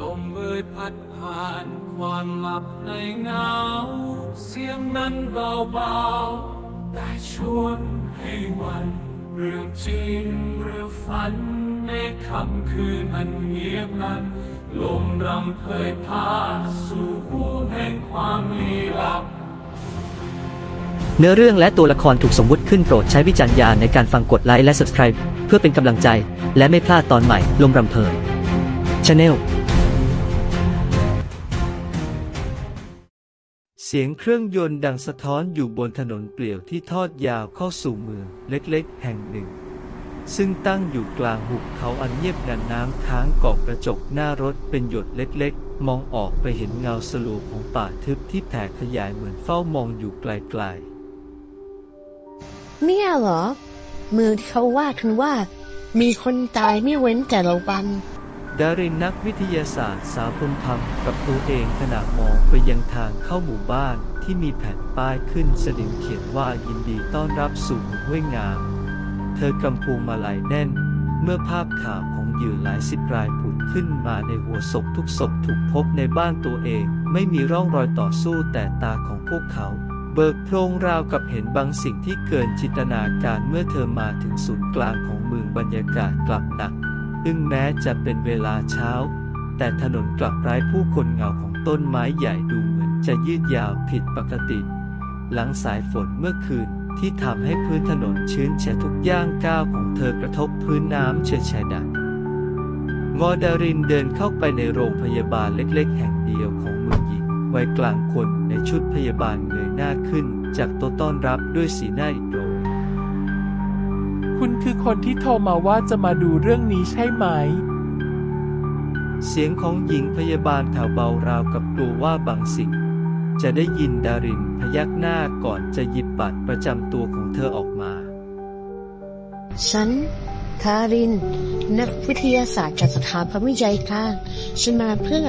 ลมเอ่ยพัดผ่านความหลับในเงา เสียงนั้นเบาๆ แต่ชวนให้วันเรื่องจริงหรือฝัน ในค่ำคืนอันเงียบนั้น ลมรำเพยพาสู่ห่วงแห่งความลี้ลับเนื้อเรื่องและตัวละครถูกสมมุติขึ้นโปรดใช้วิจารณญาณในการฟังกดไลค์และ Subscribe เพื่อเป็นกำลังใจ และไม่พลาดตอนใหม่ลมรำเพลิน Channel เสียงเครื่องยนต์ดังสะท้อนอยู่บนถนนเปลี่ยวที่ทอดยาวเข้าสู่เมืองเล็กๆ แห่งหนึ่ง ซึ่งตั้งอยู่กลางหุบเขาอันเงียบงันน้ำค้างเกาะกระจกหน้ารถเป็นหยดเล็กๆ มองออกไปเห็นเงาสลัวของป่าทึบที่แผ่ขยายเหมือนเฝ้ามองอยู่ไกลๆ เนี่ยเหรอ เมืองที่เขาว่ากันว่า มีคนตายไม่เว้นแต่ละวัน ดารินนักวิทยาศาสตร์สาวพึมพำกับตัวเองขณะมองไปยังทางเข้าหมู่บ้านที่มีแผ่นป้ายขึ้นสลิมเขียนว่ายินดีต้อนรับสู่ห้วยงาม เธอกำพวงมาลัยแน่น เมื่อภาพข่าวของเหยื่อหลายสิบรายผุดขึ้นมาในหัวศพทุกศพถูกพบในบ้านตัวเอง ไม่มีร่องรอยต่อสู้แต่ตาของพวกเขาเบิกโพรงราวกับเห็นบางสิ่งที่เกินจินตนาการเมื่อเธอมาถึงศูนย์กลางของเมืองบรรยากาศกลับหนัก อึ้งแม้จะเป็นเวลาเช้า แต่ถนนกลับไร้ผู้คนเงาของต้นไม้ใหญ่ดูเหมือนจะยืดยาวผิดปกติ หลังสายฝนเมื่อคืนที่ทำให้พื้นถนนชื้นแฉะทุกย่างก้าวของเธอกระทบพื้นน้ำเฉอะแฉดังงอดารินเดินเข้าไปในโรงพยาบาลเล็กๆ แห่งเดียวของเมืองหญิงวัยกลางคนในชุดพยาบาลเงยหน้าขึ้น จากโต๊ะต้อนรับด้วยสีหน้าอิดโรย คุณคือคนที่โทรมาว่าจะมาดูเรื่องนี้ใช่ไหม เสียงของหญิงพยาบาลแถวเบาราวกับกลัวว่าบางสิ่ง จะได้ยินดารินพยักหน้าก่อนจะหยิบบัตรประจำตัวของเธอออกมา ฉันคาริน นักวิทยาศาสตร์จากสถาบันวิจัยกลางฉันมาเพื่อ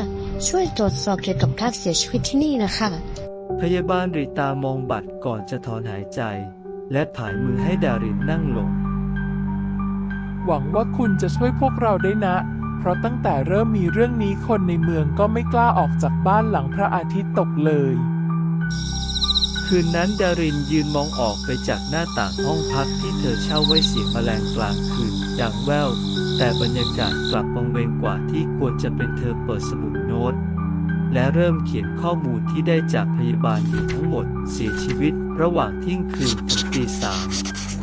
ช่วยตรวจสอบเกี่ยวกับการเสียชีวิตที่นี่นะคะ พยาบาลริตามองบัตรก่อนจะถอนหายใจ และผายมือให้ดารินนั่งลง หวังว่าคุณจะช่วยพวกเราได้นะ เพราะตั้งแต่เริ่มมีเรื่องนี้คนในเมืองก็ไม่กล้าออกจากบ้านหลังพระอาทิตย์ตกเลย คืนนั้นดารินยืนมองออกไปจากหน้าต่างห้องพักที่เธอเช่าไว้เสียงแมลงกลางคืนดังแว่วแต่บรรยากาศกลับวังเวงกว่าที่ควรจะเป็นเธอเปิดสมุดโน้ต และเริ่มเขียนข้อมูลที่ได้จากพยาบาลอยู่ทั้งหมดเสียชีวิตระหว่างเที่ยงคืนถึงตีสาม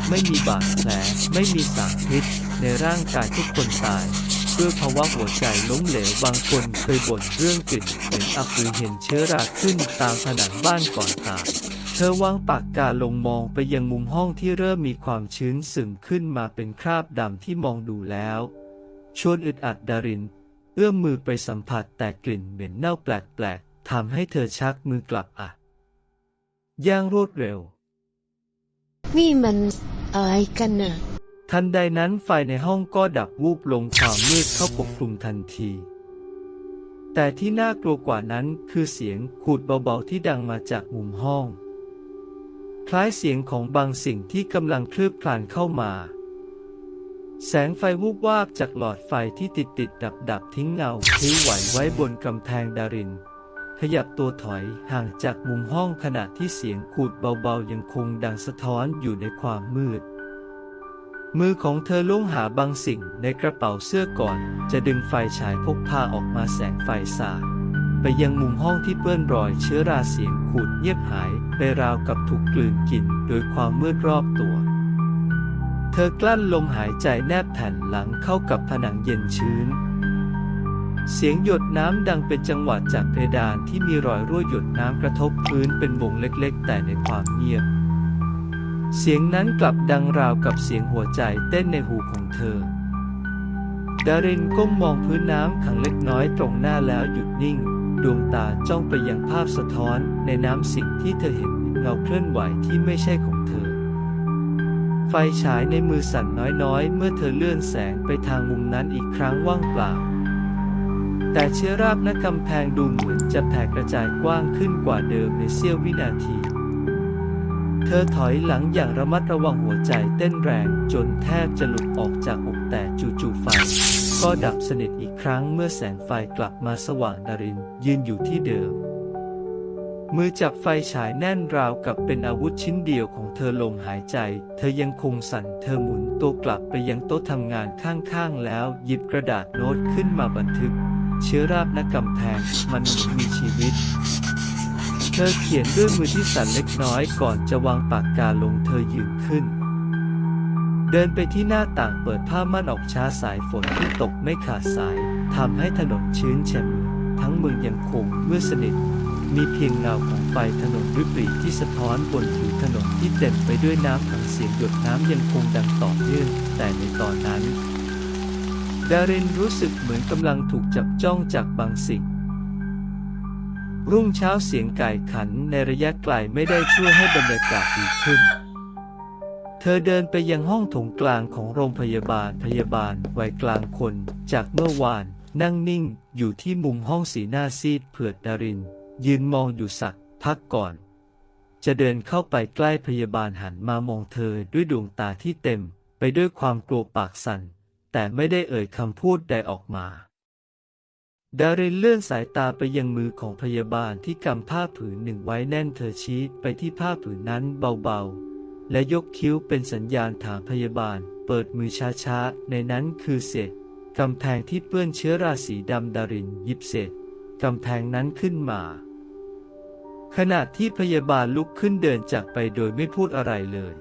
ไม่มีบาดแผลไม่มีสารพิษ ในร่างกายทุกคนตายด้วยภาวะหัวใจล้มเหลวบางคนเคยบ่นเรื่องกลิ่นเหม็นอับหรือเห็นเชื้อราขึ้นตามผนังบ้านก่อนตายเธอวางปากกาลงมองไปยังมุมห้องที่เริ่มมีความชื้นซึมขึ้นมาเป็นคราบดำที่มองดูแล้ว ชวนอึดอัดดาริน เอื้อมมือไปสัมผัสแต่กลิ่นเหม็นเน่าแปลกๆทำให้เธอชักมือกลับอะ ย่างรวดเร็ว นี่มันอะไรกันน่ะ ทันใดนั้นไฟในห้องก็ดับวูบลงความมืดเข้าปกคลุมทันที แต่ที่น่ากลัวกว่านั้นคือเสียงขูดเบาๆที่ดังมาจากมุมห้อง คล้ายเสียงของบางสิ่งที่กำลังคลืบคลานเข้ามา แสงไฟวูบวาบจากหลอดไฟที่ติดติดดับดับทิ้งเงาพลิ้วไหวไว้บนกำแพงดาริน ขยับตัวถอยห่างจากมุมห้องขณะที่เสียงขูดเบาๆยังคงดังสะท้อนอยู่ในความมืด มือของเธอล้วงหาบางสิ่งในกระเป๋าเสื้อก่อน จะดึงไฟฉายพกพาออกมาแสงไฟสาดไปยังมุมห้องที่เปื้อนรอยเชื้อราเสียงขูดเงียบหายไปราวกับถูกกลืนกินโดยความมืดรอบตัว เธอกลั้นลมหายใจแนบแผ่นหลังเข้ากับผนังเย็นชื้น เสียงหยดน้ำดังเป็นจังหวะจากเพดานที่มีรอยรั่วหยดน้ำกระทบพื้นเป็นวงเล็กๆ แต่ในความเงียบ เสียงนั้นกลับดังราวกับเสียงหัวใจเต้นในหูของเธอ ดารินก้มมองพื้นน้ำขังเล็กน้อยตรงหน้าแล้วหยุดนิ่ง ดวงตาจ้องไปยังภาพสะท้อนในน้ำสิ่งที่เธอเห็นเงาเคลื่อนไหวที่ไม่ใช่ของเธอ ไฟฉายในมือสั่นน้อยๆ เมื่อเธอเลื่อนแสงไปทางมุมนั้นอีกครั้งว่างเปล่า แต่เชื้อราบณกำแพงดูเหมือนจะแผ่กระจายกว้างขึ้นกว่าเดิมในเสี้ยววินาที เธอถอยหลังอย่างระมัดระวังหัวใจเต้นแรงจนแทบจะหลุดออกจากอกแต่จู่ๆไฟ ก็ดับสนิทอีกครั้งเมื่อแสงไฟกลับมาสว่างดารินยืนอยู่ที่เดิม มือจับไฟฉายแน่นราวกับเป็นอาวุธชิ้นเดียวของเธอลมหายใจ เธอยังคงสั่นเธอหมุนตัวกลับไปยังโต๊ะทำงานข้างๆแล้วหยิบกระดาษโน้ตขึ้นมาบันทึก เชื้อราบณกำแพงมันมีชีวิต เธอเขียนด้วยมือที่สั่นเล็กน้อยก่อนจะวางปากกาลงเธอยืนขึ้น เดินไปที่หน้าต่างเปิดผ้าม่านออกช้าสายฝนที่ตกไม่ขาดสายทำให้ถนนชื้นแฉะทั้งเมืองยังคงมืดสนิท มีเพียงเงาของไฟถนนริบหรี่ที่สะท้อนบนผิวถนนที่เต็มไปด้วยน้ำขังเสียงหยดน้ำยังคงดังต่อเนื่องแต่ในตอนนั้นดารินรู้สึกเหมือนกำลังถูกจับจ้องจากบางสิ่ง รุ่งเช้าเสียงไก่ขันในระยะไกลไม่ได้ช่วยให้บรรยากาศดีขึ้น เธอเดินไปยังห้องถงกลางของโรงพยาบาลพยาบาลวัยกลางคน จากเมื่อวาน นั่งนิ่งอยู่ที่มุมห้องสีหน้าซีดเผือดดาริน ยืนมองอยู่สักพักก่อน จะเดินเข้าไปใกล้พยาบาลหันมามองเธอด้วยดวงตาที่เต็ม ไปด้วยความกลัวปากสั่นแต่ไม่ได้เอ่ยคำพูดใดออกมา ดารินเลื่อนสายตาไปยังมือของพยาบาลที่กำผ้าผืนหนึ่งไว้แน่นเธอชี้ไปที่ผ้าผืนนั้นเบาๆ และยกคิ้วเป็นสัญญาณถามพยาบาล เปิดมือช้าๆ ในนั้นคือเศษกำแพงที่เปื้อนเชื้อราสีดำดารินยิบเศษกำแพงนั้นขึ้นมา ขณะที่พยาบาลลุกขึ้นเดินจากไปโดยไม่พูดอะไรเลย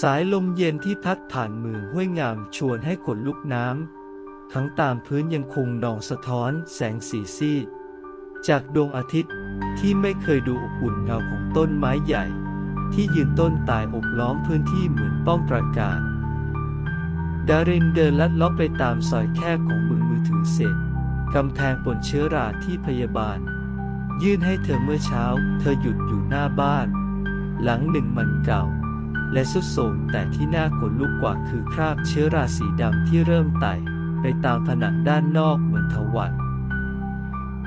สายลมเย็นที่พัดผ่านเมืองห้วยงามชวนให้ขนลุกน้ำ ทั้งตามพื้นยังคงนองสะท้อนแสงสีซีดจากดวงอาทิตย์ที่ไม่เคยดูอบอุ่นเงาของต้นไม้ใหญ่ ที่ยืนต้นตายอบล้อมพื้นที่เหมือนป้อมปราการดารินเดินลัดล้อไปตามซอยแคบของมือมือถือเสร็จกำแพงปนเชื้อราที่พยาบาล ยื่นให้เธอเมื่อเช้า เธอหยุดอยู่หน้าบ้าน หลังหนึ่งมันเก่า และสุดโทรมแต่ที่น่าขนลุกกว่าคือคราบเชื้อราสีดำที่เริ่มไต่ ไปตามผนังด้านนอกเหมือนทวัน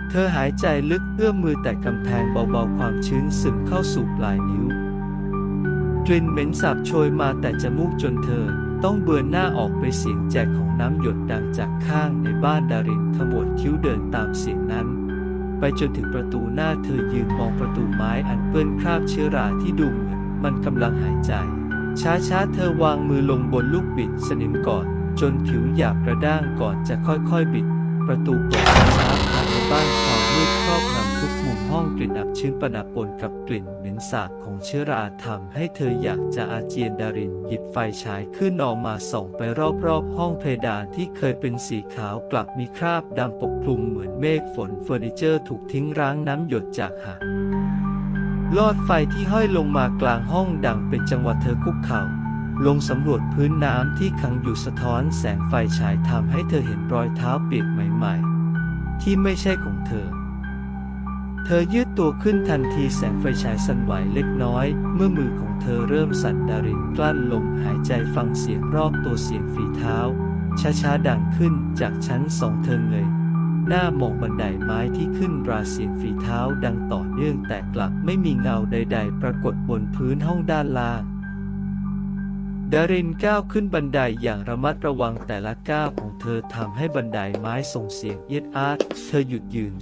เธอหายใจลึกเอื้อมมือแต่กำแพงเบาๆความชื้นซึมเข้าสู่ปลายนิ้ว กลิ่นเหม็นสาบโชยมาแต่จมูกจนเธอต้องเบือนหน้าออกไปเสียงแจกของน้ำหยดดังจากข้างในบ้านดารินขมวดคิ้วเดินตามเสียงนั้น ไปจนถึงประตูหน้าเธอยืนมองประตูไม้อันเปื้อนคราบเชื้อราที่ดูเหมือนมันกำลังหายใจ ช้าๆเธอวางมือลงบนลูกบิดสนิมก่อน จนผิวหยาบกระด้างก่อนจะค่อยๆบิด ประตูเปิดช้าๆภานบ้านความมืดครอบงำทุกมุมห้องกลิ่นอับชื้นประดับปนกับกลิ่นเหม็นสาบของเชื้อราทำให้เธออยากจะอาเจียนดารินหยิบไฟฉายขึ้นออกมาส่องไปรอบๆ ห้องเพดานที่เคยเป็นสีขาวกลับมีคราบดำปกคลุมเหมือนเมฆฝนเฟอร์นิเจอร์ถูกทิ้งร้างน้ำหยดจากหางลอดไฟที่ห้อยลงมากลางห้องดังเป็นจังหวะเธอคุกเข่า ลงสำรวจพื้นน้ำที่ขังอยู่สะท้อนแสงไฟฉายทำให้เธอเห็นรอยเท้าเปียกใหม่ๆ ที่ไม่ใช่ของเธอ เธอยืดตัวขึ้นทันทีแสงไฟฉายสั่นไหวเล็กน้อย เมื่อมือของเธอเริ่มสั่นดารินกลั้นลมหายใจฟังเสียงรอบตัวเสียงฝีเท้า ช้าๆดังขึ้นจากชั้นสองเธอเลยหน้ามองบันไดไม้ที่ขึ้นราเสียงฝีเท้าดังต่อเนื่องแต่กลับไม่มีเงาใด ๆ ปรากฏบนพื้นห้องด้านล่าง ดารินก้าวขึ้นบันไดอย่างระมัดระวังแต่ละก้าวของเธอทำให้บันไดไม้ส่งเสียงเอียดอาร์ตเธอหยุดยืน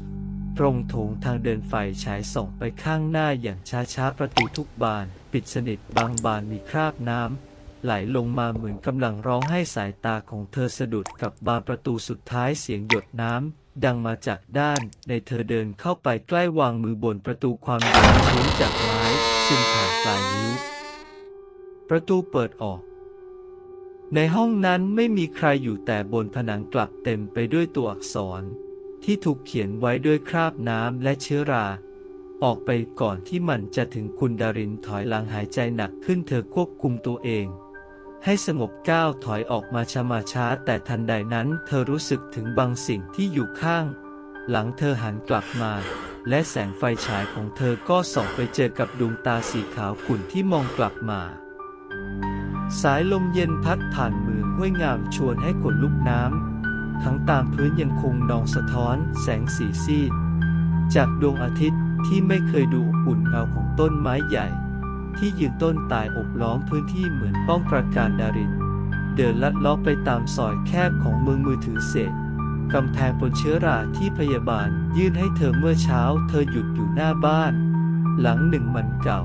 ตรงโถงทางเดินไฟฉายส่องไปข้างหน้าอย่างช้าๆประตูทุกบาน ปิดสนิทบางบานมีคราบน้ำไหลลงมาเหมือนกำลังร้องให้สายตาของเธอสะดุดกับบานประตูสุดท้ายเสียงหยดน้ำดังมาจากด้านในเธอเดินเข้าไปใกล้วางมือบนประตูความเย็นชื้นจากไม้ซึ่งผ่านปลายนิ้ว ประตูเปิดออก ในห้องนั้นไม่มีใครอยู่แต่บนผนังกลับเต็มไปด้วยตัวอักษร ที่ถูกเขียนไว้ด้วยคราบน้ำและเชื้อรา ออกไปก่อนที่มันจะถึงคุณดารินถอยหลังหายใจหนักขึ้นเธอควบคุมตัวเอง ให้สงบก้าวถอยออกมาชมาช้าแต่ทันใดนั้นเธอรู้สึกถึงบางสิ่งที่อยู่ข้าง หลังเธอหันกลับมาและแสงไฟฉายของเธอก็ส่องไปเจอกับดวงตาสีขาวขุ่นที่มองกลับมา สายลมเย็นพัดผ่านมือห้วยงามชวนให้ขนลุกน้ำ ทั้งตามพื้นยังคงนองสะท้อนแสงสีซีด จากดวงอาทิตย์ที่ไม่เคยดูอุ่นเงาของต้นไม้ใหญ่ ที่ยืนต้นตายอบล้อมพื้นที่เหมือนป้องประการดาริน เดินลัดเล้อไปตามซอยแคบของเมืองมือถือเศษกำแพงบนเชื้อราที่พยาบาลยื่นให้เธอเมื่อเช้า เธอหยุดอยู่หน้าบ้าน หลังหนึ่งมันเก่า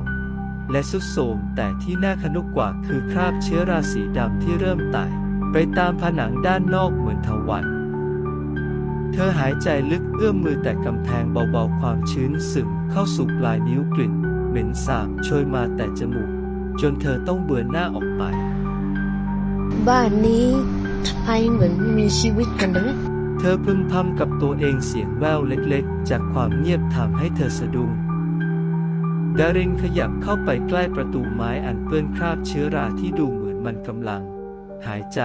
และสุดโทรมแต่ที่น่าขนุกกว่าคือคราบเชื้อราสีดำที่เริ่มไต่ไปตามผนังด้านนอกเหมือนทวัน เธอหายใจลึกเอื้อมมือแต่กำแพงเบาๆความชื้นซึมเข้าสู่ปลายนิ้วกลิ่น เหม็นสาบโชยมาแต่จมูก จนเธอต้องเบือนหน้าออกไป บ้านนี้ทำไมเหมือนมีชีวิตกันนะเธอพึมพำกับตัวเองเสียงแว่วเล็กๆ จากความเงียบทำให้เธอสะดุ้ง ดารินขยับเข้าไปใกล้ประตูไม้อันเปื้อนคราบเชื้อราที่ดูเหมือนมันกำลัง หายใจ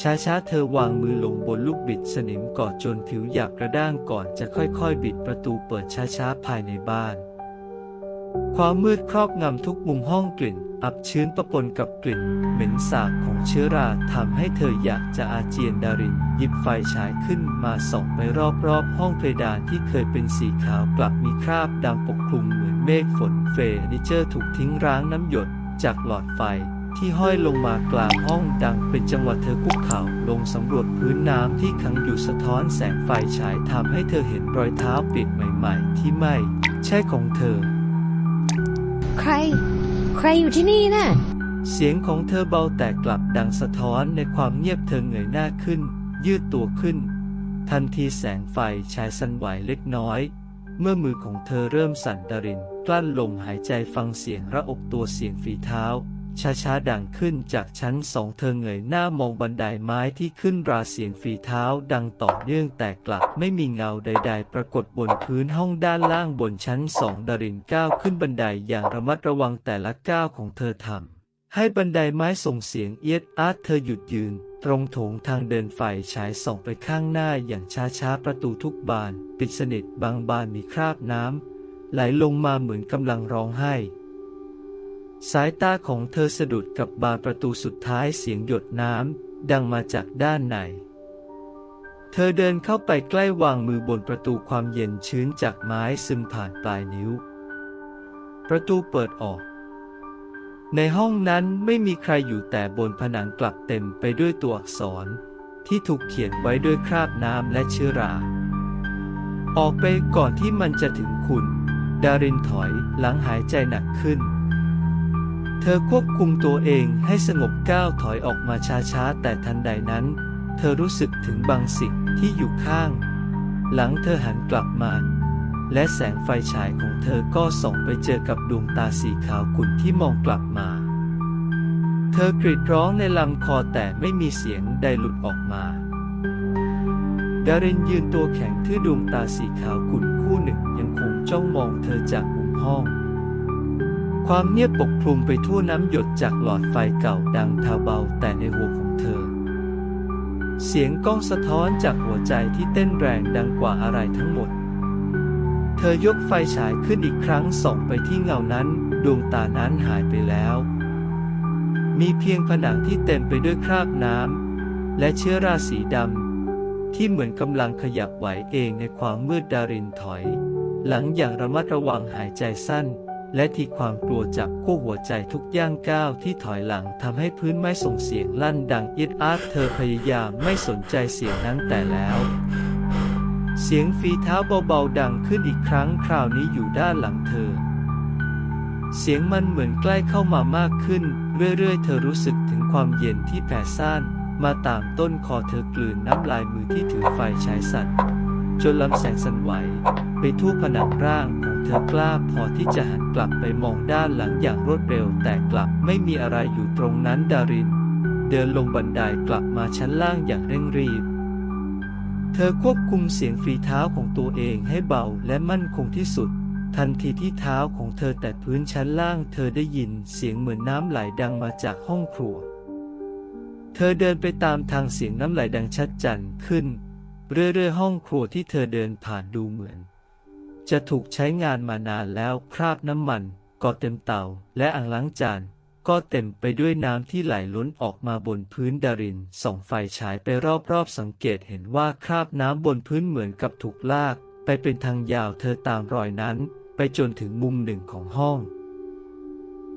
ช้าๆ เธอวางมือลงบนลูกบิดสนิมกอดจนผิวหยาบกระด้างก่อนจะค่อยๆ บิดประตูเปิดช้าๆ ภายในบ้าน ความมืดครอบงำทุกมุมห้องกลิ่น อับชื้นปะปนกับกลิ่น เหม็นสาบของเชื้อราทำให้เธออยากจะอาเจียนดารินหยิบไฟฉายขึ้นมาส่องไปรอบๆ ห้องเพดานที่เคยเป็นสีขาวกลับมีคราบดำปกคลุม เมฆฝนเฟอร์นิเจอร์ถูกทิ้งร้างน้ำหยดจากหลอดไฟที่ห้อยลงมากลางห้องดังเป็นจังหวะเธอคุกเข่าลงสำรวจพื้นน้ำที่ขังอยู่สะท้อนแสงไฟฉายทำให้เธอเห็นรอยเท้าเปียกใหม่ๆ ที่ไม่ใช่ของเธอ ใคร ใครอยู่ที่นี่น่ะเสียงของเธอเบาแต่กลับดังสะท้อนในความเงียบเธอเงยหน้าขึ้น ยืดตัวขึ้น ทันทีแสงไฟฉายสั่นไหวเล็กน้อย เมื่อมือของเธอเริ่มสั่นดารินกลั้นลมหายใจฟังเสียงระอบตัวเสียงฝีเท้า ช้าๆดังขึ้นจากชั้นสองเธอเงยหน้ามองบันไดไม้ที่ขึ้นราเสียงฝีเท้าดังต่อเนื่องแต่กลับไม่มีเงาใด ๆ ปรากฏบนพื้นห้องด้านล่างบนชั้นสองดารินก้าวขึ้นบันไดอย่างระมัดระวังแต่ละก้าวของเธอทำ ให้บันไดไม้ส่งเสียงเอียดอาร์ตเธอหยุดยืน ตรงโถงทางเดินไฟฉายส่องไปข้างหน้าอย่างช้าๆ ประตูทุกบาน ปิดสนิทบางบานมีคราบน้ำไหลลงมาเหมือนกำลังร้องไห้ สายตาของเธอสะดุดกับบานประตูสุดท้ายเสียงหยดน้ำดังมาจากด้านในเธอเดินเข้าไปใกล้วางมือบนประตูความเย็นชื้นจากไม้ซึมผ่านปลายนิ้ว ประตูเปิดออก ในห้องนั้นไม่มีใครอยู่แต่บนผนังกลับเต็มไปด้วยตัวอักษร ที่ถูกเขียนไว้ด้วยคราบน้ำและเชื้อรา ออกไปก่อนที่มันจะถึงคุณ ดารินถอยหลังหายใจหนักขึ้น เธอควบคุมตัวเองให้สงบก้าวถอยออกมาช้าๆ แต่ทันใดนั้น เธอรู้สึกถึงบางสิ่งที่อยู่ข้าง หลังเธอหันกลับมา และแสงไฟฉายของเธอก็ส่องไปเจอกับดวงตาสีขาวขุ่นที่มองกลับมา เธอกรีดร้องในลำคอแต่ไม่มีเสียงใดหลุดออกมาดารินยืนตัวแข็งที่ดวงตาสีขาวขุ่นคู่หนึ่งยังคงจ้องมองเธอจากมุมห้อง ความเงียบปกคลุมไปทั่วน้ำหยดจากหลอดไฟเก่าดังทาเบาแต่ในหัวของเธอ เสียงก้องสะท้อนจากหัวใจที่เต้นแรงดังกว่าอะไรทั้งหมด เธอยกไฟฉายขึ้นอีกครั้งส่องไปที่เงานั้น ดวงตานั้นหายไปแล้ว มีเพียงผนังที่เต็มไปด้วยคราบน้ำและเชื้อราสีดำที่เหมือนกำลังขยับไหวเองในความมืดดารินถอย หลังอย่างระมัดระวังหายใจสั้น และที่ความกลัวจับคู่หัวใจทุกย่างก้าวที่ถอยหลังทำให้พื้นไม้ส่งเสียงลั่นดังอิดอาร์เธอพยายามไม่สนใจเสียงนั้นแต่แล้ว เสียงฝีเท้าเบาๆดังขึ้นอีกครั้งคราวนี้อยู่ด้านหลังเธอ เสียงมันเหมือนใกล้เข้ามามากขึ้น เรื่อยๆ เธอรู้สึกถึงความเย็นที่แผ่ซ่านมาตามต้นคอเธอกลืนน้ำลายมือที่ถือไฟฉายสั่นจนลำแสงสั่นไหว ไปทั่วผนังร่างของเธอกล้าพอที่จะหันกลับไปมองด้านหลังอย่างรวดเร็ว แต่กลับไม่มีอะไรอยู่ตรงนั้นดาริน เดินลงบันไดกลับมาชั้นล่างอย่างเร่งรีบ เธอควบคุมเสียงฝีเท้าของตัวเองให้เบาและมั่นคงที่สุด ทันทีที่เท้าของเธอแตะพื้นชั้นล่าง เธอได้ยินเสียงเหมือนน้ำไหลดังมาจากห้องครัว เธอเดินไปตามทางเสียงน้ำไหลดังชัดจันขึ้น เรื่อยๆห้องครัวที่เธอเดินผ่านดูเหมือน จะถูกใช้งานมานานแล้วคราบน้ำมันก็เต็มเตาและอ่างล้างจาน ก็เต็มไปด้วยน้ำที่ไหลล้นออกมาบนพื้นดารินส่องไฟฉายไปรอบๆ สังเกตเห็นว่าคราบน้ำบนพื้นเหมือนกับถูกลาก ไปเป็นทางยาวเธอตามรอยนั้น ไปจนถึงมุมหนึ่งของห้อง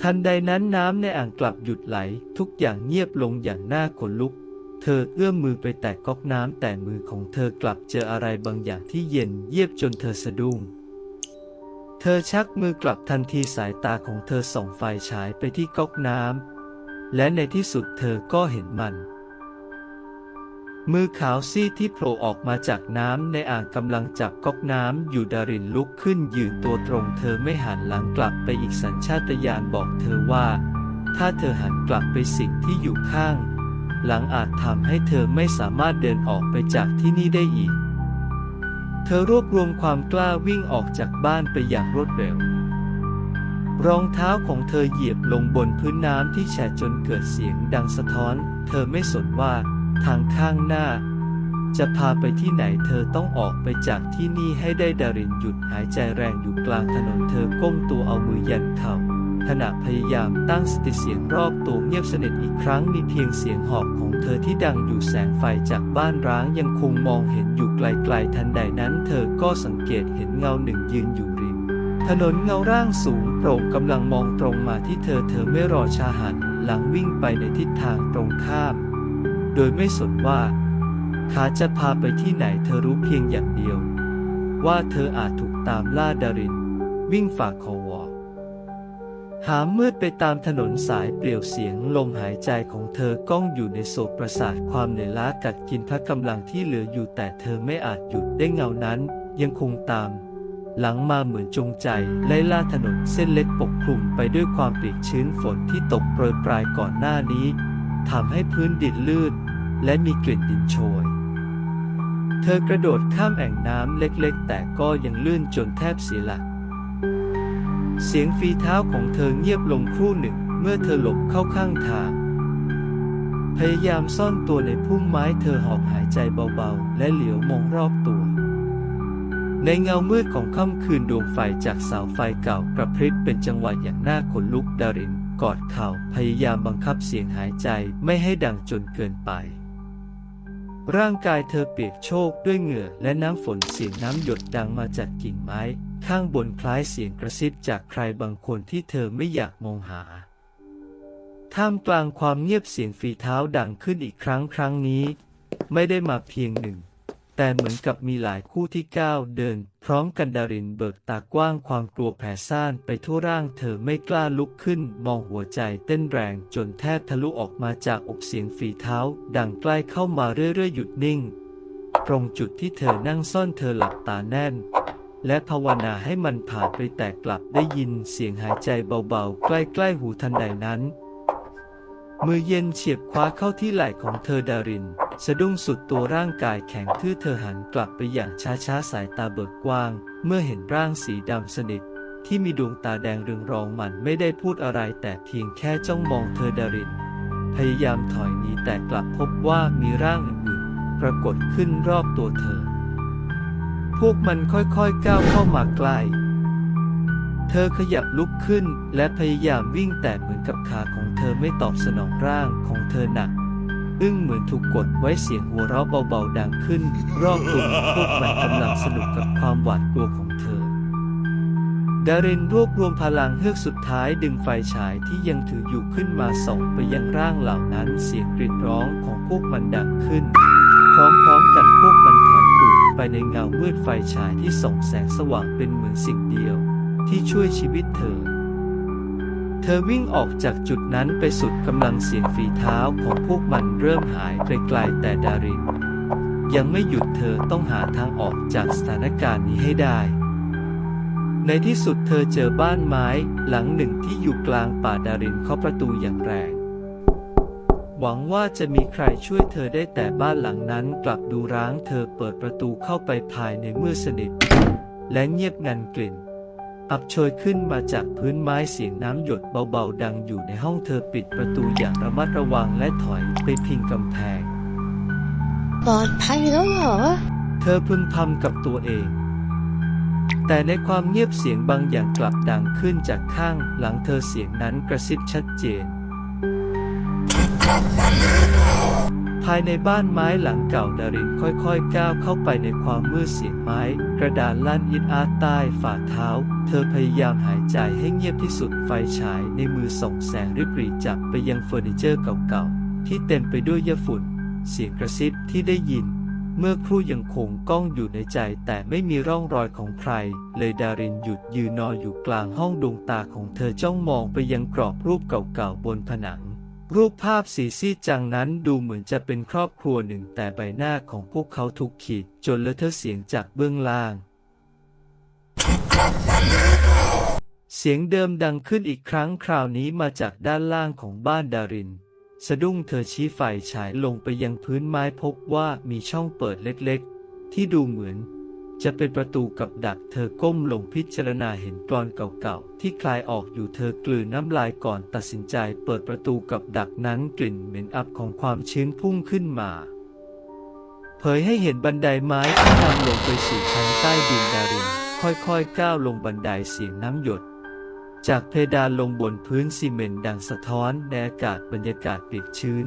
ทันใดนั้นน้ำในอ่างกลับหยุดไหล ทุกอย่างเงียบลงอย่างน่าขนลุก เธอเอื้อมมือไปแตะก๊อกน้ำแต่มือของเธอกลับเจออะไรบางอย่างที่เย็นเยียบจนเธอสะดุ้ง เธอชักมือกลับทันทีสายตาของเธอส่องไฟฉายไปที่ก๊อกน้ำและในที่สุดเธอก็เห็นมัน มือขาวซีดที่โผล่ออกมาจากน้ำในอ่างกำลังจับก๊อกน้ำอยู่ดารินลุกขึ้นยืนตัวตรง เธอไม่หันหลังกลับไปอีกสัญชาตญาณบอกเธอว่า ถ้าเธอหันกลับไปสิ่งที่อยู่ข้าง หลังอาจทำให้เธอไม่สามารถเดินออกไปจากที่นี่ได้อีก เธอรวบรวมความกล้าวิ่งออกจากบ้านไปอย่างรวดเร็ว รองเท้าของเธอเหยียบลงบนพื้นน้ำที่แฉะจนเกิดเสียงดังสะท้อน เธอไม่สนว่าทางข้างหน้า จะพาไปที่ไหนเธอต้องออกไปจากที่นี่ให้ได้ดารินหยุดหายใจแรงอยู่กลางถนนเธอก้มตัวเอามือยันเข่า ขณะพยายามตั้งสติเสียงรอบตัวเงียบสนิทอีกครั้งมีเพียงเสียงหอบของเธอที่ดังอยู่แสงไฟจากบ้านร้างยังคงมองเห็นอยู่ไกลๆทันใดนั้นเธอก็สังเกตเห็นเงาหนึ่งยืนอยู่ริมถนนเงาร่างสูงโปร่งกำลังมองตรงมาที่เธอเธอไม่รอชาหันหลังวิ่งไปในทิศทางตรงข้าม โดยไม่สนว่าขาจะพาไปที่ไหนเธอรู้เพียงอย่างเดียว ว่าเธออาจถูกตามล่าดาริน วิ่งฝ่าคอวอ หามมืดไปตามถนนสายเปลี่ยวเสียงลมหายใจของเธอก้องอยู่ในโศกประสาทความเหนื่อยล้ากัดกินพระกำลังที่เหลืออยู่แต่เธอไม่อาจหยุดได้เงานั้น ยังคงตาม หลังมาเหมือนจงใจไล่ล่าถนนเส้นเล็กปกคลุมไปด้วยความเปียกชื้นฝนที่ตกโปรยปลายก่อนหน้านี้ทำให้พื้นดินลื่น และมีกลิ่นดินโชยเธอกระโดดข้ามแอ่งน้ำเล็กๆ แต่ก็ยังลื่นจนแทบเสียหลัก เสียงฝีเท้าของเธอเงียบลงครู่หนึ่งเมื่อเธอหลบเข้าข้างทาง พยายามซ่อนตัวในพุ่มไม้เธอหอบหายใจเบาๆ และเหลียวมองรอบตัว ในเงามืดของค่ำคืนดวงไฟจากเสาไฟเก่ากระพริบเป็นจังหวะอย่างน่าขนลุกดารินกอดเข่าพยายามบังคับเสียงหายใจไม่ให้ดังจนเกินไป ร่างกายเธอเปียกโชกด้วยเหงื่อและน้ำฝนเสียงน้ำหยดดังมาจากกิ่งไม้ ข้างบนคล้ายเสียงกระซิบจากใครบางคนที่เธอไม่อยากมองหา ท่ามกลางความเงียบเสียงฝีเท้าดังขึ้นอีกครั้งครั้งนี้ ไม่ได้มาเพียงหนึ่ง แต่เหมือนกับมีหลายคู่ที่ก้าวเดิน พร้อมกันดารินเบิกตากว้างความกลัวแผ่ซ่านไปทั่วร่างเธอไม่กล้าลุกขึ้น มองหัวใจเต้นแรงจนแทบทะลุออกมาจากอกเสียงฝีเท้า ดังใกล้เข้ามาเรื่อยๆหยุดนิ่ง ตรงจุดที่เธอนั่งซ่อนเธอหลับตาแน่น และภาวนาให้มันผ่านไปแต่กลับได้ยินเสียงหายใจเบาๆ ใกล้ๆหูทันใดนั้น มือเย็นเฉียบคว้าเข้าที่ไหล่ของเธอดาริน สะดุ้งสุดตัวร่างกายแข็งทื่อเธอหันกลับไปอย่างช้าๆ สายตาเบิกกว้าง เมื่อเห็นร่างสีดำสนิท ที่มีดวงตาแดงเรืองรองมันไม่ได้พูดอะไรแต่เพียงแค่จ้องมองเธอดาริน พยายามถอยหนีแต่กลับพบว่ามีร่างอื่นปรากฏขึ้นรอบตัวเธอ วกมันค่อยๆก้าวเข้ามาใกล้เธอขยับลุกขึ้นและพยายามวิ่งแต่เหมือนกับขาของเธอไม่ตอบสนองร่างของเธอหนัก อึ้งเหมือนถูกกดไว้เสียงหัวเราะเบาๆดังขึ้น รอบตัวพวกมันกำลังสนุกกับความหวาดกลัวของเธอ ดารินรวบรวมพลังเฮือกสุดท้ายดึงไฟฉายที่ยังถืออยู่ขึ้นมาส่องไปยังร่างเหล่านั้นเสียงกรีดร้องของพวกมันดังขึ้นพร้อมๆกันพวกมัน ไปในเงามืดไฟฉายที่ส่องแสงสว่างเป็นเหมือนสิ่งเดียว ที่ช่วยชีวิตเธอ เธอวิ่งออกจากจุดนั้นไปสุดกำลังเสียงฝีเท้าของพวกมันเริ่มหายไปไกลแต่ดาริน ยังไม่หยุดเธอต้องหาทางออกจากสถานการณ์นี้ให้ได้ในที่สุดเธอเจอบ้านไม้หลังหนึ่งที่อยู่กลางป่าดารินเคาะประตูอย่างแรง หวังว่าจะมีใครช่วยเธอได้แต่บ้านหลังนั้นกลับดูร้างเธอเปิดประตูเข้าไปภายในมืดสนิท และเงียบงันกลิ่น อับโชยขึ้นมาจากพื้นไม้เสียงน้ำหยดเบาๆ ดังอยู่ในห้องเธอปิดประตูอย่างระมัดระวังและถอยไปพิงกำแพง ปลอดภัยแล้วเหรอ เธอพึมพำกับตัวเอง แต่ในความเงียบเสียงบางอย่างกลับดังขึ้นจากข้างหลังเธอเสียงนั้นกระซิบชัดเจน ภายในบ้านไม้หลังเก่าดารินค่อยๆก้าวเข้าไปในความมืดเสียงไม้ กระดานลั่นอิดอาร์ตใต้ฝ่าเท้า เธอพยายามหายใจให้เงียบที่สุดไฟฉายในมือส่องแสงริบหรี่จับไปยังเฟอร์นิเจอร์เก่าๆ ที่เต็มไปด้วยหญ้าฝุ่น เสียงกระซิบที่ได้ยิน เมื่อครู่ยังคงก้องอยู่ในใจแต่ไม่มีร่องรอยของใคร เลยดารินหยุดยืนนอนอยู่กลางห้องดวงตาของเธอจ้องมองไปยังกรอบรูปเก่าๆบนผนัง รูปภาพสีซีดจังนั้นดูเหมือนจะเป็นครอบครัวหนึ่งแต่ใบหน้าของพวกเขาถูกขีดจนเลอะเทอะเสียงจากเบื้องล่าง เสียงเดิมดังขึ้นอีกครั้งคราวนี้มาจากด้านล่างของบ้านดาริน สะดุ้งเธอชี้ไฟฉายลงไปยังพื้นไม้พบว่ามีช่องเปิดเล็กๆ ที่ดูเหมือน จะเป็นประตูกับดักเธอก้มลงพิจารณาเห็นกรอนเก่าๆ ที่คลายออกอยู่เธอกลืนน้ำลายก่อนตัดสินใจเปิดประตูกับดักนั้นกลิ่นเหม็นอับของความชื้นพุ่งขึ้นมา เผยให้เห็นบันไดไม้ที่นำลงไปสู่ชั้นใต้ดินดาริน ค่อยๆก้าวลงบันไดเสียงน้ำหยด จากเพดานลงบนพื้นซีเมนต์ดังสะท้อนในอากาศบรรยากาศเปียกชื้น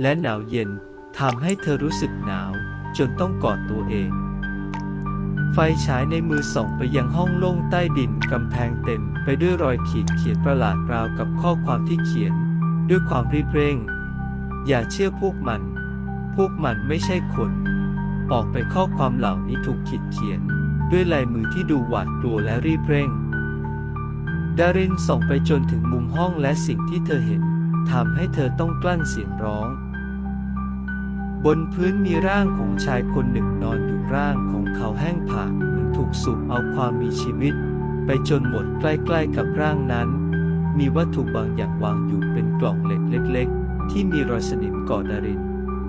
และหนาวเย็นทำให้เธอรู้สึกหนาว จนต้องกอดตัวเอง ไฟฉายในมือส่องไปยังห้องโล่งใต้ดินกำแพงเต็ม ไปด้วยรอยขีดเขียนประหลาดราวกับข้อความที่เขียน ด้วยความรีบเร่ง อย่าเชื่อพวกมัน พวกมันไม่ใช่คนออกไปข้อความเหล่านี้ถูกขีดเขียน ด้วยลายมือที่ดูหวาดกลัวและรีบเร่ง ดารินส่องไปจนถึงมุมห้องและสิ่งที่เธอเห็นทำให้เธอต้องกลั้นเสียงร้อง บนพื้นมีร่างของชายคนหนึ่งนอนอย ร่างของเขาแห้งผากเหมือนถูกสูบเอาความมีชีวิต ไปจนหมดใกล้ๆกับร่างนั้น มีวัตถุบางอย่างวางอยู่เป็นกล่องเหล็กเล็ก ๆ ที่มีรอยสนิมก่อดาริน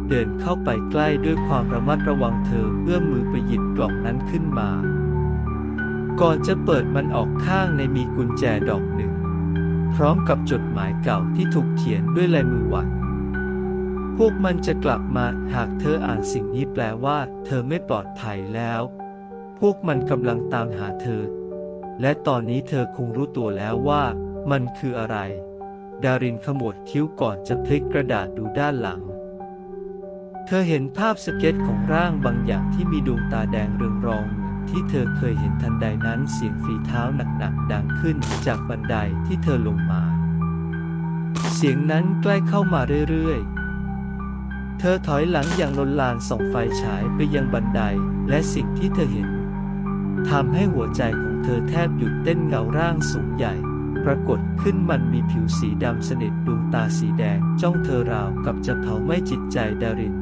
เดินเข้าไปใกล้ด้วยความระมัดระวังเธอเอื้อมมือไปหยิบกล่องนั้นขึ้นมา ก่อนจะเปิดมันออกข้างในมีกุญแจดอกหนึ่ง พร้อมกับจดหมายเก่าที่ถูกเขียนด้วยลายมือหวัด พวกมันจะกลับมาหากเธออ่านสิ่งนี้แปลว่า เธอไม่ปลอดภัยแล้ว พวกมันกำลังตามหาเธอ และตอนนี้เธอคงรู้ตัวแล้วว่า มันคืออะไร ดารินขมวดคิ้วก่อนจะพลิกกระดาษดูด้านหลัง เธอเห็นภาพสเก็ตของร่างบางอย่างที่มีดวงตาแดงเรืองรองที่เธอเคยเห็นทันใดนั้นเสียงฝีเท้าหนักๆดังขึ้นจากบันไดที่เธอลงมา เสียงนั้นใกล้เข้ามาเรื่อยๆ เธอถอยหลังอย่างลนลานส่องไฟฉายไปยังบันไดและสิ่งที่เธอเห็นทำให้หัวใจของเธอแทบหยุดเต้นเงาร่างสูงใหญ่ ปรากฏขึ้นมันมีผิวสีดำสนิทดวงตาสีแดง จ้องเธอราวกับจะเผาไหม้จิตใจดาริน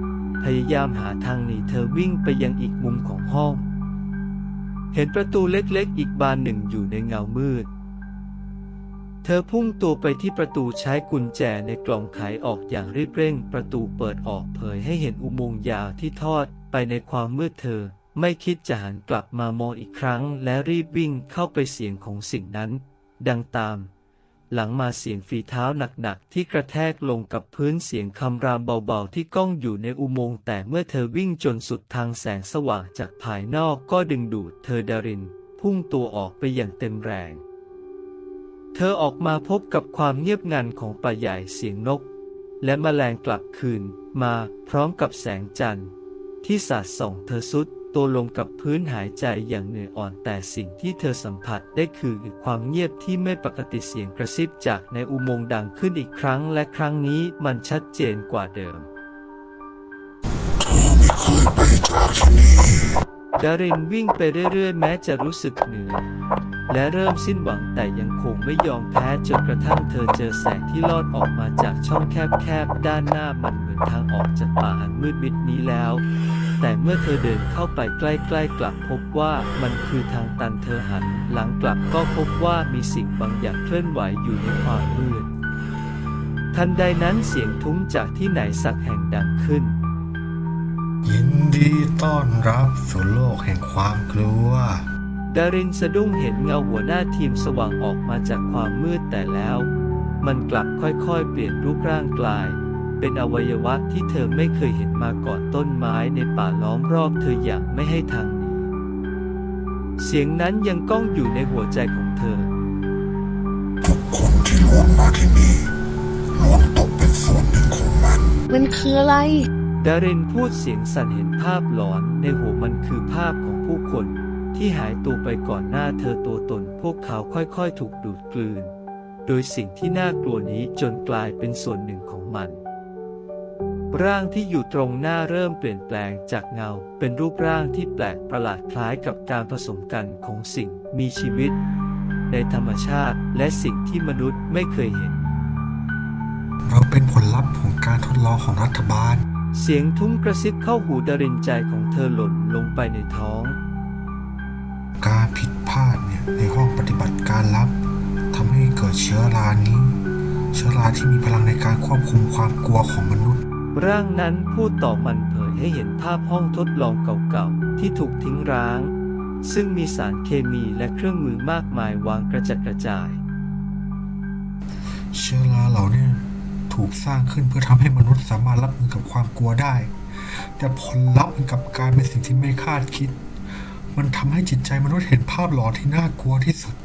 พยายามหาทางหนีเธอวิ่งไปยังอีกมุมของห้อง เห็นประตูเล็กๆ อีกบานหนึ่งอยู่ในเงามืด เธอพุ่งตัวไปที่ประตูใช้กุญแจในกล่องไขออกอย่างรีบเร่ง ประตูเปิดออกเผยให้เห็นอุโมงค์ยาวที่ทอดไปในความมืดเธอ ไม่คิดจะหันกลับมามองอีกครั้ง และรีบวิ่งเข้าไปเสียงของสิ่งนั้น ดังตาม หลังมาเสียงฝีเท้าหนักๆที่กระแทกลงกับพื้นเสียงคำรามเบาๆที่ก้องอยู่ในอุโมงค์แต่เมื่อเธอวิ่งจนสุดทางแสงสว่างจากภายนอกก็ดึงดูดเธอดาริน พุ่งตัวออกไปอย่างเต็มแรง เธอออกมาพบกับความเงียบงันของป่าใหญ่เสียงนก และแมลงกลับคืนมาพร้อมกับแสงจันทร์ ที่สาดส่องเธอสุดตัวลงกับพื้นหายใจอย่างเหนื่อยอ่อนแต่สิ่งที่เธอสัมผัสได้คือความเงียบที่ไม่ปกติเสียงกระซิบจากในอุโมงค์ดังขึ้นอีกครั้ง และครั้งนี้มันชัดเจนกว่าเดิมดารินวิ่งไปเรื่อยๆ แม้จะรู้สึกเหนื่อย และเริ่มสิ้นหวังแต่ยังคงไม่ยอมแพ้จนกระทั่งเธอเจอแสงที่ลอดออกมาจากช่องแคบๆด้านหน้ามันเหมือนทางออกจากป่าอันมืดมิดนี้แล้ว แต่เมื่อเธอเดินเข้าไปใกล้ๆกลับพบว่ามันคือทางตันเธอหัน หลังกลับก็พบว่ามีสิ่งบางอย่างเคลื่อนไหวอยู่ในความมืดทันใดนั้นเสียงทุ้มจากที่ไหนสักแห่งดังขึ้น ยินดีต้อนรับสู่โลกแห่งความกลัว ดารินสะดุ้งเห็นเงาหัวหน้าทีมสว่างออกมาจากความมืดแต่แล้ว มันกลับค่อยๆ เปลี่ยนรูปร่างกลาย เป็นอวัยวะที่เธอไม่เคยเห็นมาก่อนต้นไม้ในป่าล้อมรอบเธออย่างไม่ให้ทางหนีเสียงนั้นยังก้องอยู่ในหัวใจของเธอ ทุกคนที่ล้วนมาที่นี่ล้วนตกเป็นส่วนหนึ่งของมัน มันคืออะไร ดารินพูดเสียงสั่นเห็นภาพหลอนในหัวมันคือภาพของผู้คน ที่ที่หายตัวไปก่อนหน้าเธอตัวตนพวกเขาค่อยๆ ถูกดูดกลืน โดยสิ่งที่น่ากลัวนี้จนกลายเป็นส่วนหนึ่งของมัน ร่างที่อยู่ตรงหน้าเริ่มเปลี่ยนแปลงจากเงาเป็นรูปร่างที่แปลกประหลาดคล้ายกับการผสมกันของสิ่งมีชีวิต ในธรรมชาติและสิ่งที่มนุษย์ไม่เคยเห็น เราเป็นผลลัพธ์ของการทดลองของรัฐบาล เสียงทุ้มกระซิบเข้าหูดารินใจของเธอหล่นลงไปในท้อง การผิดพลาดเนี่ยในห้องปฏิบัติการลับทำให้เกิดเชื้อรานี้ เชื้อราที่มีพลังในการควบคุมความกลัวของมนุษย์ ร่างนั้นพูดต่อมันเผยให้เห็นภาพห้องทดลองเก่าๆ ที่ถูกทิ้งร้าง ซึ่งมีสารเคมีและเครื่องมือมากมายวางกระจัดกระจาย เชื้อราเหล่าเนี้ถูกสร้างขึ้นเพื่อทำให้มนุษย์สามารถรับมือกับความกลัวได้ แต่ผลลัพธ์มันกลับกลายเป็นสิ่งที่ไม่คาดคิด มันทำให้จิตใจมนุษย์เห็นภาพหลอนที่น่ากลัวที่สุด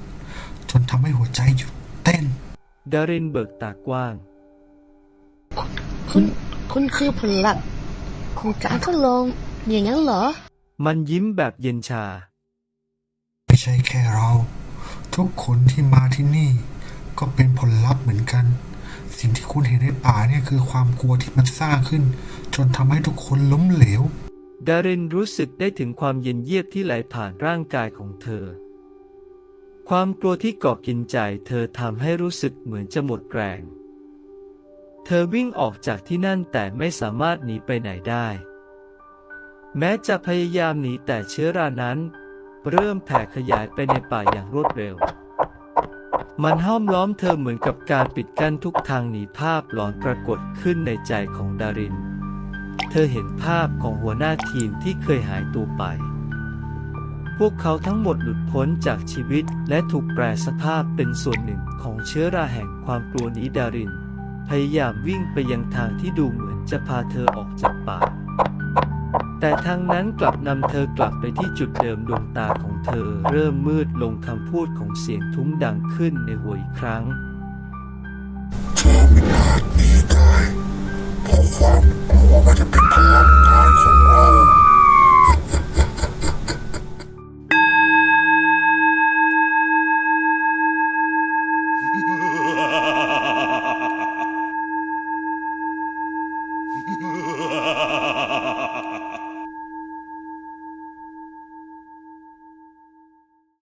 จนทำให้หัวใจหยุดเต้น ดารินเบิกตากว้าง คุณ คุณคือผลลัพธ์ของการทดลองอย่างนั้นเหรอ มันยิ้มแบบเย็นชา ไม่ใช่แค่เรา ทุกคนที่มาที่นี่ ก็เป็นผลลัพธ์เหมือนกัน สิ่งที่คุณเห็นในป่าเนี่ยคือความกลัวที่มันสร้างขึ้น จนทำให้ทุกคนล้มเหลว ดารินรู้สึกได้ถึงความเย็นเยียบที่ไหลผ่านร่างกายของเธอ ความกลัวที่เกาะกินใจเธอทำให้รู้สึกเหมือนจะหมดแรง เธอวิ่งออกจากที่นั่นแต่ไม่สามารถหนีไปไหนได้ แม้จะพยายามหนีแต่เชื้อรานั้น เริ่มแผ่ขยายไปในป่าอย่างรวดเร็ว มันห้อมล้อมเธอเหมือนกับการปิดกั้นทุกทางหนีภาพหลอนปรากฏขึ้นในใจของดาริน เธอเห็นภาพของหัวหน้าทีมที่เคยหายตัวไป พวกเขาทั้งหมดหลุดพ้นจากชีวิตและถูกแปลสภาพเป็นส่วนหนึ่งของเชื้อราแห่งความกลัวนี้ดาริน พยายามวิ่งไปยังทางที่ดูเหมือนจะพาเธอออกจากป่า แต่ทางนั้นกลับนำเธอกลับไปที่จุดเดิมดวงตาของเธอเริ่มมืดลงคำพูดของเสียงทุ้มดังขึ้นในหัวอีกครั้งเธอไม่อาจหนีได้เพราะความ over the people of Nazareth.